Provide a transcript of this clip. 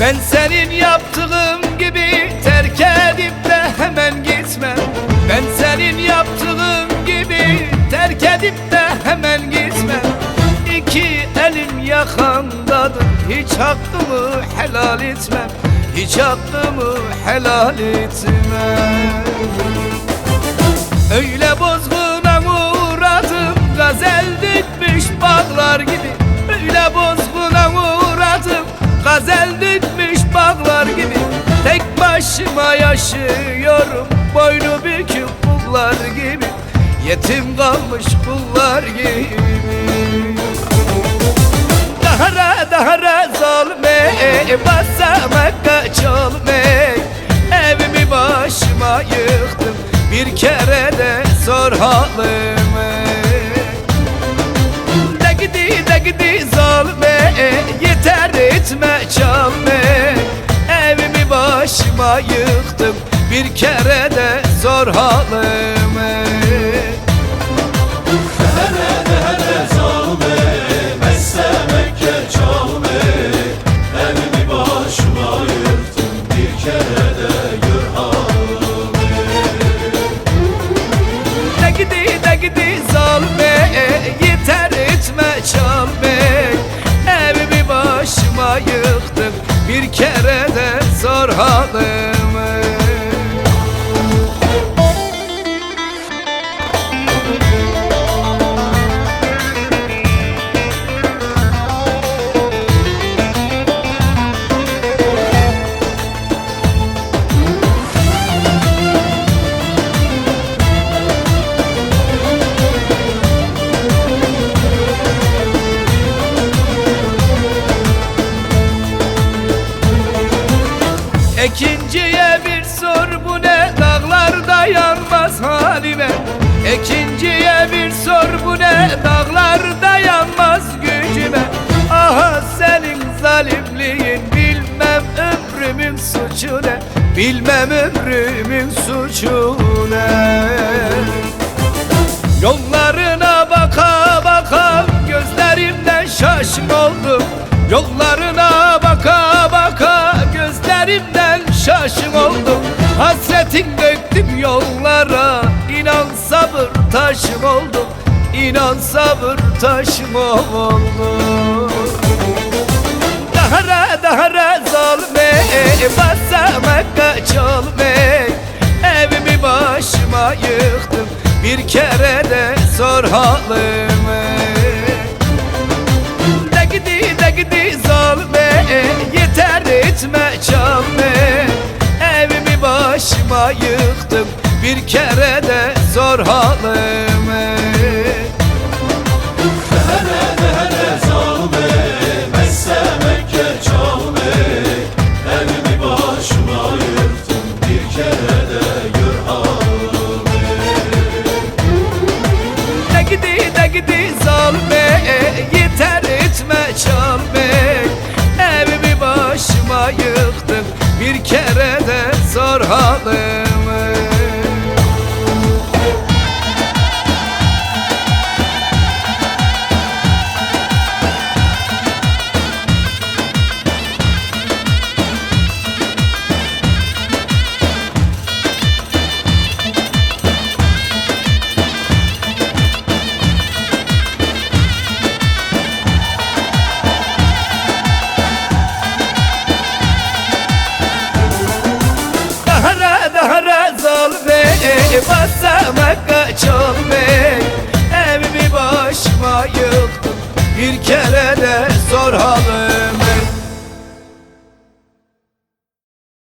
Ben senin yaptığım gibi terk edip de hemen gitmem. Ben senin yaptığım gibi terk edip de hemen gitmem. İki elim yakamdadır hiç hakkımı helal etmem. Hiç hakkımı helal etmem. Öyle bozguna uğradım gazel dikmiş bağlar gibi. Öyle bozguna uğradım gazel dikmiş başıma yaşıyorum Boynu bükük kullar gibi. Yetim kalmış kullar gibi. Dahara dahara zalme Basamak kaçalme Evimi başıma yıktım Bir kere de sor halımı De gidi de gidi zalme Bir kere de sor halımı Mekke çalme Evimi başıma yıktım Bir kere de gör halimi. De gidi de gidi zalme Yeter etme çalme. Evimi başıma yıktım Bir kere de sor halımı Ekinciye bir sor bu ne dağlarda yanmaz halime? Ekinciye bir sor bu ne dağlarda yanmaz gücüme? Aha senin zalimliğin bilmem ömrümün suçu ne? Bilmem ömrümün suçu ne? Yollarına baka baka gözlerimden şaşım oldum. Yollarına baka baka gözlerimden şaşım oldum. Hasretin döktüm yollara. İnan sabır taşım oldum. İnan sabır taşım oldum. Dahara dahara zalme yıktım. Bir kere de sor halımı Zalme Messe Mekke çalme Evimi başıma yıktım Bir kere de gör halimi. Gidi de gidi zalme Yeter etme çalme Evimi başıma yıktım Bir kere de sor halımı Dahara dahara zalme Basamak